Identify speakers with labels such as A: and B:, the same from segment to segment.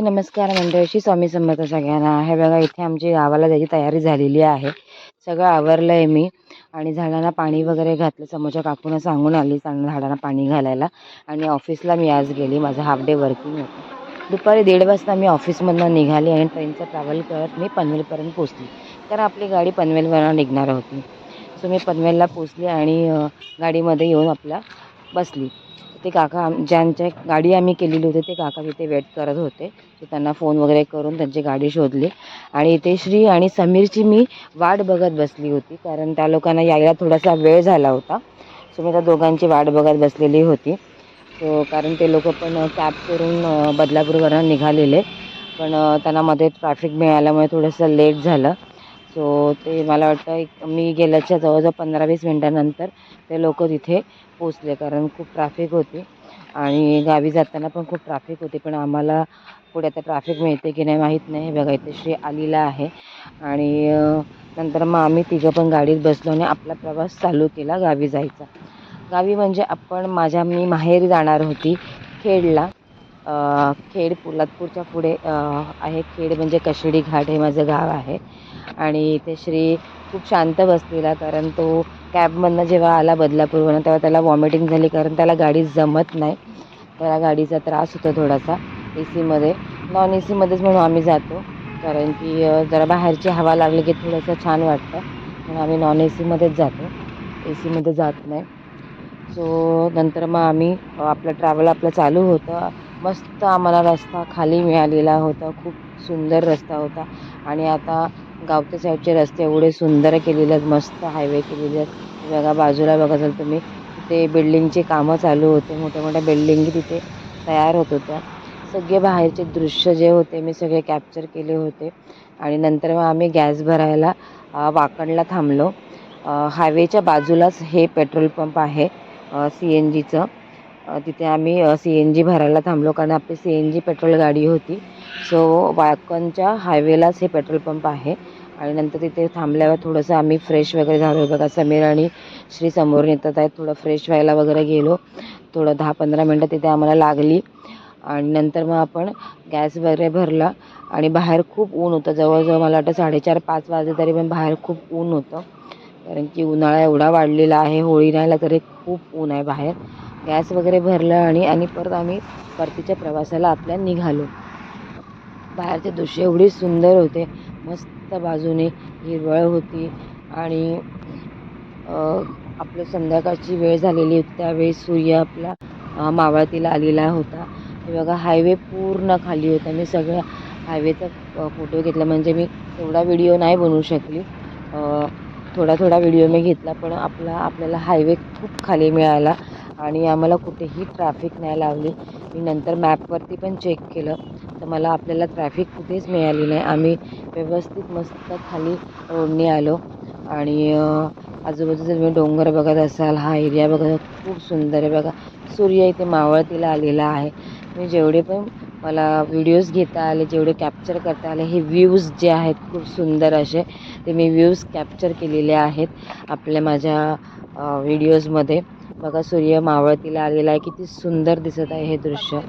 A: हाय नमस्कार मंडळी स्वामी समर्थ सगळ्यांना. हे बघा इथे आमची गावाला त्याची तयारी झालेली आहे. सगळं आवरलं आहे मी आणि झाडांना पाणी वगैरे घातलं. समोरच्या काकूनं सांगून आली चांगलं झाडांना पाणी घालायला. आणि ऑफिसला मी आज गेली. माझं हाफ डे वर्किंग होतं. दुपारी दीड वाजता मी ऑफिसमधनं निघाली आणि ट्रेनचं ट्रॅव्हल करत मी पनवेलपर्यंत पोचली कारण आपली गाडी पनवेलवरनं निघणार होती. सो मी पनवेलला पोचली आणि गाडीमध्ये येऊन आपला बसली. ते काका आम ज्यांच्या गाडी आम्ही केलेली होती ते काका तिथे वेट करत होते. तर त्यांना फोन वगैरे करून त्यांची गाडी शोधली. आणि इथे श्री आणि समीरची मी वाट बघत बसली होती कारण त्या लोकांना यायला थोडासा वेळ झाला होता. सो मी त्या दोघांची वाट बघत बसलेली होती. सो कारण ते लोक पण कॅब करून अ, बदलापूरवरून निघालेले. पण त्यांना मध्ये ट्रॅफिक मिळाल्यामुळे थोडंसं लेट झालं. सो ते मला वाटतं एक मी गेल्याच्या जवळजवळ पंधरा वीस मिनटानंतर ते लोक तिथे पोचले कारण खूप ट्रॅफिक होती. आणि गावी जाताना पण खूप ट्रॅफिक होती पण आम्हाला पुढे आता ट्रॅफिक मिळते की नाही माहीत नाही. हे बघा इथे श्री आलेला आहे. आणि नंतर मग आम्ही तिघं पण गाडीत बसलो आणि आपला प्रवास चालू केला गावी जायचा. गावी म्हणजे आपण माझ्या मी माहेरी जाणार होती खेडला. खेड पोलादपूरच्या पुढे आहे खेड म्हणजे कशिडी घाट हे माझं गाव आहे. आणि इथे श्री खूप शांत बसलेला कारण तो कॅबमधनं जेव्हा आला बदलापूरवरून तेव्हा त्याला वॉमिटिंग झाली कारण त्याला गाडी जमत नाही. त्याला गाडीचा त्रास होतो थोडासा ए सीमध्ये नॉन ए सीमध्येच म्हणून आम्ही जातो कारण की जरा बाहेरची हवा लागली की थोडंसं छान वाटतं. म्हणून आम्ही नॉन ए सीमध्येच जातो. ए सीमध्ये जात नाही. सो नंतर मग आम्ही आपलं ट्रॅव्हल आपलं चालू होतं. मस्त आम्हाला रस्ता खाली मिळालेला होता. खूप सुंदर रस्ता होता. आणि आता गावच्या साईडचे रस्ते एवढे सुंदर केलेले आहेत मस्त हायवे केलेले आहेत. बघा बाजूला बघा तुम्ही तिथे बिल्डिंगचे कामं चालू होते. मोठ्या मोठ्या बिल्डिंगी तिथे तयार होत होत्या. सगळे बाहेरचे दृश्य जे होते मी सगळे कॅप्चर केले होते. आणि नंतर मग आम्ही गॅस भरायला वाकणला थांबलो. हायवेच्या बाजूलाच हे पेट्रोल पंप आहे सी एन जीचं तिथे आम्ही सी एन जी भरायला थांबलो कारण आपली सी एन जी पेट्रोल गाडी होती. सो वाकणच्या हायवेलाच हे पेट्रोल पंप आहे. आणि नंतर तिथे थांबल्यावर थोडंसं आम्ही फ्रेश वगैरे झालो. बघा समीर आणि श्री समोर येतात आहेत. थोडं फ्रेश व्हायला वगैरे गेलो. थोडं दहा पंधरा मिनटं तिथे आम्हाला लागली. आणि नंतर मग आपण गॅस वगैरे भरला. आणि बाहेर खूप ऊन होतं. जवळजवळ मला वाटतं साडेचार पाच वाजले तरी पण बाहेर खूप ऊन होतं. कारण की उन्हाळा एवढा वाढलेला आहे. होळी राहिला तरी खूप ऊन आहे बाहेर. गॅस वगैरे भरलं आणि आणि परत आम्ही परतीच्या प्रवासाला आपल्या निघालो. बाहेरचे दृश्य एवढे सुंदर होते. मस्त बाजूने हिरवळ होती आणि आपलं संध्याकाळची वेळ झालेली होती. त्यावेळी सूर्य आपला मावळतीला आलेला होता. हे बघा हायवे पूर्ण खाली होता. मी सगळ्या हायवेचा फोटो घेतला. म्हणजे मी तेवढा व्हिडिओ नाही बनवू शकली. थोडा थोडा व्हिडिओ मी घेतला. पण आपला आपल्याला हायवे खूप खाली मिळाला. आणि आम्हाला कुठेही ट्रॅफिक नाही लावली मी नंतर मॅपवरती पण चेक केलं. तर मला आपल्याला ट्रॅफिक कुठेच मिळाली नाही. आम्ही व्यवस्थित मस्त खाली रोडने आलो आणि आजूबाजूचा तुम्ही डोंगर बघत असाल हा एरिया बघत खूप सुंदर आहे बघा. सूर्य इथे मावळतीला आलेला आहे. मी जेवढे पण मला व्हिडिओज घेता आले जेवढे कॅप्चर करता आले हे व्ह्यूज जे आहेत खूप सुंदर असे. ते मी व्ह्यूज कॅप्चर केलेले आहेत आपल्या माझ्या व्हिडिओजमध्ये बघा सूर्य मावळतीला आलेला आहे. किती सुंदर दिसत आहे हे दृश्य.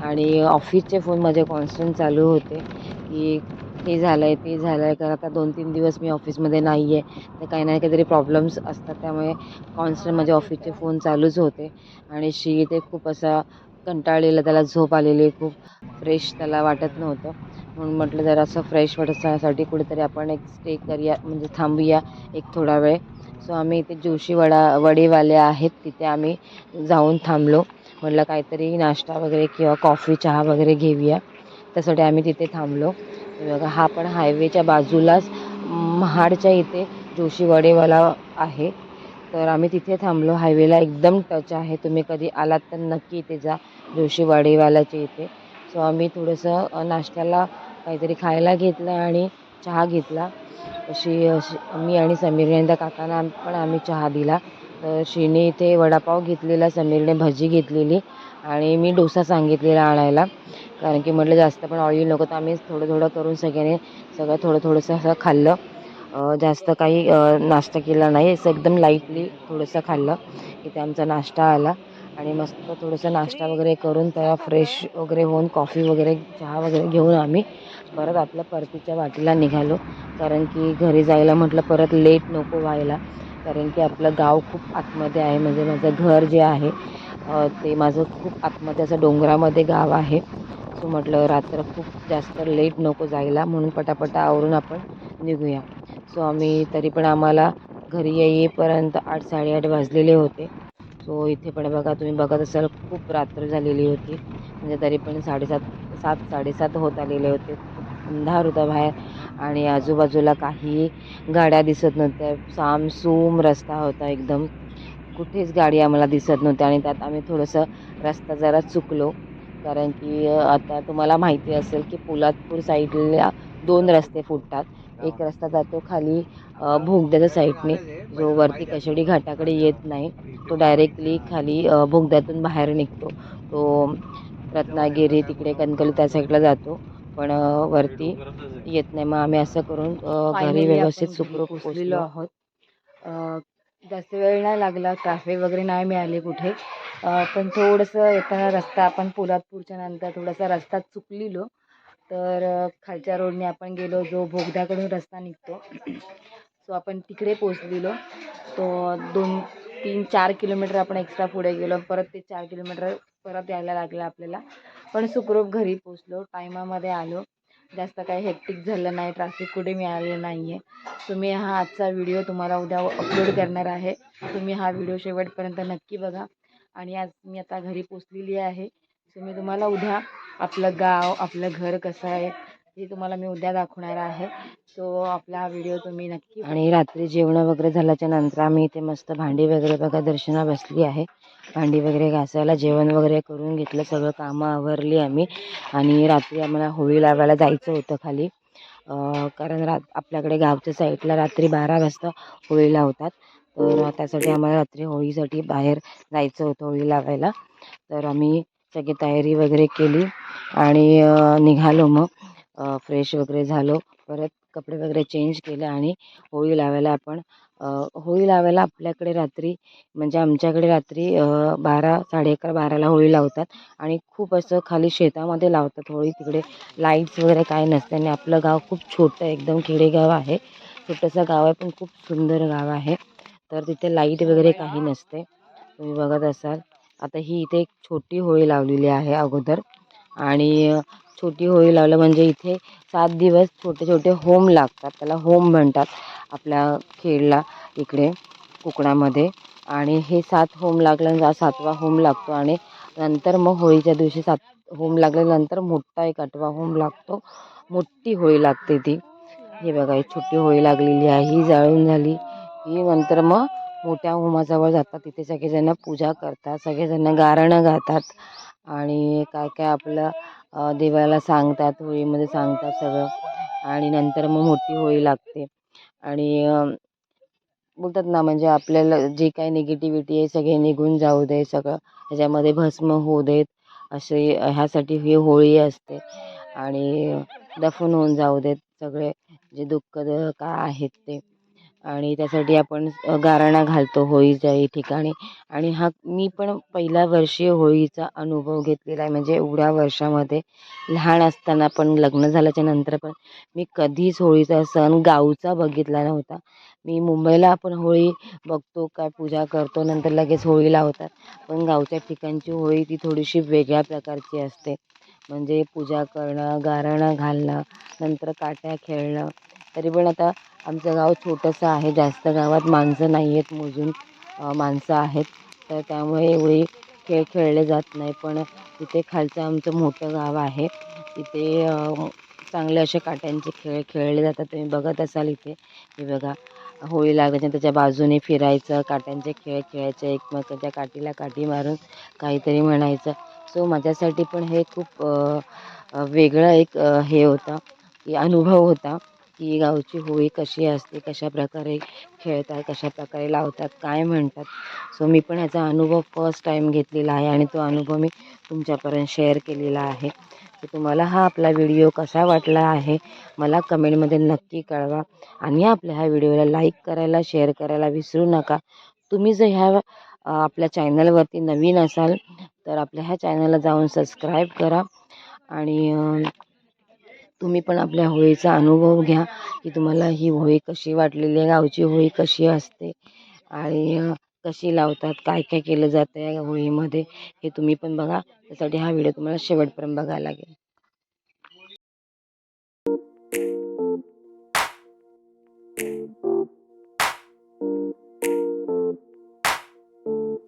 A: आणि ऑफिसचे फोन माझे कॉन्स्टंट चालू होते. की हे झालं आहे ते झालं आहे कारण आता दोन तीन दिवस मी ऑफिसमध्ये नाही आहे तर काही ना काहीतरी प्रॉब्लेम्स असतात. त्यामुळे कॉन्स्टंट माझे ऑफिसचे फोन चालूच होते. आणि शी ते खूप असा कंटाळलेला त्याला झोप आलेली खूप फ्रेश त्याला वाटत नव्हतं. म्हणून म्हटलं जरा असं फ्रेश वाटण्यासाठी कुठेतरी आपण एक स्टे करूया. म्हणजे थांबूया एक थोडा वेळ. सो आम्ही इथे जोशी वडा वडेवाले आहेत तिथे आम्ही जाऊन थांबलो. म्हटलं काहीतरी नाश्ता वगैरे किंवा कॉफी चहा वगैरे घेऊया. त्यासाठी आम्ही तिथे थांबलो. बघा हा पण हायवेच्या बाजूलाच महाडच्या इथे जोशी वडेवाला आहे. तर आम्ही तिथे थांबलो. हायवेला एकदम टच आहे. तुम्ही कधी आलात तर नक्की इथे जा जोशी वाडेवालाच्या इथे. सो आम्ही थोडंसं नाश्त्याला काहीतरी खायला घेतलं आणि चहा घेतला. अशी अशी मी आणि समीरने त्या काकांना पण आम्ही चहा दिला. तर श्रीने इथे वडापाव घेतलेला समीरने भजी घेतलेली आणि मी डोसा सांगितलेला आणायला. कारण की म्हटलं जास्त पण ऑइल नको तर आम्ही थोडं थोडं करून सगळ्यांनी सगळं थोडं थोडंसं असं खाल्लं. जास्त काही नाश्ता केला नाही. असं एकदम लाईटली थोडंसं खाल्लं इथे आमचा नाश्ता आला. आणि मस्त थोडंसं नाश्ता वगैरे करून त्या फ्रेश वगैरे होऊन कॉफी वगैरे चहा वगैरे घेऊन आम्ही परत आपल्या परतीच्या वाटेला निघालो. कारण की घरी जायला म्हटलं परत लेट नको व्हायला. कारण की आपलं गाव खूप आतमध्ये आहे. म्हणजे माझं घर जे आहे ते माझं खूप आतमध्ये असं डोंगरामध्ये गाव आहे. सो म्हटलं रात्र खूप जास्त लेट नको जायला. म्हणून पटापटा आवरून आपण निघूया. सो आम्ही तरी पण आम्हाला घरी येईपर्यंत आठ साडेआठ वाजलेले होते. सो इथे पण बघा तुम्ही बघत असाल खूप रात्र झालेली होती. म्हणजे तरी पण साडेसात सात साडेसात होत आलेले होते. अंधार होता बाहेर आणि आजूबाजूला काही गाड्या दिसत नव्हत्या. सामसूम रस्ता होता एकदम. कुठेच गाडी आम्हाला दिसत नव्हती आणि त्यात आम्ही थोडंसं रस्ता जरा चुकलो. कारण की आता तुम्हाला माहिती असेल की पोलादपूर साईडला दोन रस्ते फुटतात. एक रस्ता जातो खाली भोगद्याच्या साईडने. जो वरती कशेडी घाटाकडे येत नाही तो डायरेक्टली खाली भोगद्यातून बाहेर निघतो. तो रत्नागिरी तिकडे कणकली त्या साईडला जातो. पण वरती येत नाही. मग आम्ही असं करून घरी व्यवस्थित सुखरूप पोचलेलो आहोत. जास्त वेळ नाही लागला. ट्रॅफिक वगैरे नाही मिळाली कुठे. पण थोडंसं येताना रस्ता आपण पोलादपूरच्या नंतर थोडासा रस्ता चुकलेलो. तर खालच्या रोडने आपण गेलो. जो भोगद्याकडून रस्ता निघतो सो आपण तिकडे पोचलेलो. तो दोन तीन चार किलोमीटर आपण एक्स्ट्रा पुढे गेलो. परत ते चार किलोमीटर परत यायला लागलं आपल्याला. पण सुखरूप घरी पोचलो टायमामध्ये आलो. जास्त काही हेक्टिक झालं नाही. ट्रॅफिक कुठे मिळालं नाही आहे तुम्ही हा आजचा व्हिडिओ तुम्हाला उद्या अपलोड करणार आहे. तुम्ही हा व्हिडिओ शेवटपर्यंत नक्की बघा. आणि आज मी आता घरी पोचलेली आहे. सो मी तुम्हाला उद्या आपलं गाव आपलं घर कसं आहे हे तुम्हाला मी उद्या दाखवणार आहे. सो आपला व्हिडिओ तुम्ही नक्की आणि रात्री जेवण वगैरे झाल्याच्यानंतर आम्ही इथे मस्त भांडी वगैरे बघा दर्शना बसली आहे. भांडी वगैरे घासायला जेवण वगैरे करून घेतलं सगळं कामं आवरली आम्ही. आणि रात्री आम्हाला होळी लावायला जायचं होतं खाली. कारण रात आपल्याकडे गावच्या साईडला रात्री बारा वाजता होळी लावतात. तर त्यासाठी आम्हाला रात्री होळीसाठी बाहेर जायचं होतं होळी लावायला. तर आम्ही सगळी तयारी वगैरे केली. आणि निघालो मग. फ्रेश वगैरे झालो. परत कपडे वगैरे चेंज केले आणि होळी लावायला आपण होळी लावायला आपल्याकडे रात्री म्हणजे आमच्याकडे रात्री बारा साडे अकरा बाराला होळी लावतात आणि खूप असं खाली शेतामध्ये लावतात होळी. तिकडे लाईट्स वगैरे काय नसते आणि आपलं गाव खूप छोटं एकदम खेडेगाव आहे. छोटंसं गाव आहे पण खूप सुंदर गाव आहे. तर तिथे लाइट वगैरे काही नसते. तुम्ही बघत असाल. आता ही इथे एक छोटी होळी लावलेली आहे अगोदर. आणि छोटी होळी लावलं म्हणजे इथे सात दिवस छोटे छोटे होम लागतात. त्याला होम म्हणतात आपल्या खेडला इकडे कोकणामध्ये. आणि हे सात होम लागल्यानंतर सातवा होम लागतो आणि नंतर मग होळीच्या दिवशी सात होम लागल्यानंतर मोठा एक आठवा होम लागतो. मोठी होळी लागते ती. हे बघा ही छोटी होळी लागलेली आहे. ही जाळून झाली. ही नंतर मग मोठ्या होमाजवळ जातात. तिथे सगळेजण पूजा करतात. सगळेजण गारणं गातात. आणि काय काय आपलं देवाला सांगतात होळीमध्ये सांगतात सगळं. आणि नंतर मग मोठी होळी लागते. आणि बोलतात ना म्हणजे आपल्याला जे काही निगेटिव्हिटी आहे सगळे निघून जाऊ दे सगळं. ह्याच्यामध्ये भस्म होऊ देत. असे ह्यासाठी ही होळी असते. आणि दफन होऊन जाऊ देत सगळे. जे दुःख काय का आहेत ते. आणि त्यासाठी आपण गाराणा घालतो होळीच्या ही ठिकाणी. आणि हा मी पण पहिल्या वर्षी होळीचा अनुभव घेतलेला आहे. म्हणजे एवढ्या वर्षामध्ये लहान असताना पण लग्न झाल्याच्यानंतर पण मी कधीच होळीचा सण गावचा बघितला नव्हता. मी मुंबईला आपण होळी बघतो काय पूजा करतो नंतर लगेच होळी लावतात पण गावच्या ठिकाणची होळी ती थोडीशी वेगळ्या प्रकारची असते. म्हणजे पूजा करणं गाराणं घालणं नंतर काट्या खेळणं तरी पण आता आमचं गाव छोटंसं आहे जास्त गावात माणसं नाही आहेत मोजून माणसं आहेत. तर त्यामुळे एवढी खेळ खेळले जात नाही पण तिथे खालचं आमचं मोठं गाव आहे. तिथे चांगले असे काट्यांचे खेळ खेळले जातात. तुम्ही बघत असाल इथे. हे बघा होळी लागायच्या त्याच्या बाजूने फिरायचं काट्यांचे खेळ खेळायचे एकमेकाच्या काठीला काठी मारून काहीतरी म्हणायचं. सो माझ्यासाठी पण हे खूप वेगळं एक हे होता की अनुभव होता. की गावची होळी कशी असते कशा प्रकारे खेळतात कशा प्रकारे लावतात काय म्हणतात. सो मी पण ह्याचा अनुभव फर्स्ट टाईम घेतलेला आहे आणि तो अनुभव मी तुमच्यापर्यंत शेअर केलेला आहे. तर तुम्हाला हा आपला व्हिडिओ कसा वाटला आहे मला कमेंटमध्ये नक्की कळवा. आणि आपल्या ह्या व्हिडिओला लाईक करायला शेअर करायला विसरू नका. तुम्ही जर ह्या आपल्या चॅनलवरती नवीन असाल तर आपल्या ह्या चॅनलला जाऊन सबस्क्राईब करा. आणि तुम्ही पण आपल्या होळीचा अनुभव घ्या की तुम्हाला ही होळी कशी वाटलेली आहे गावची होळी कशी असते आणि कशी लावतात काय काय केलं जातं या होळीमध्ये हे तुम्ही पण बघा. त्यासाठी हा व्हिडिओ तुम्हाला शेवटपर्यंत बघायला लागेल.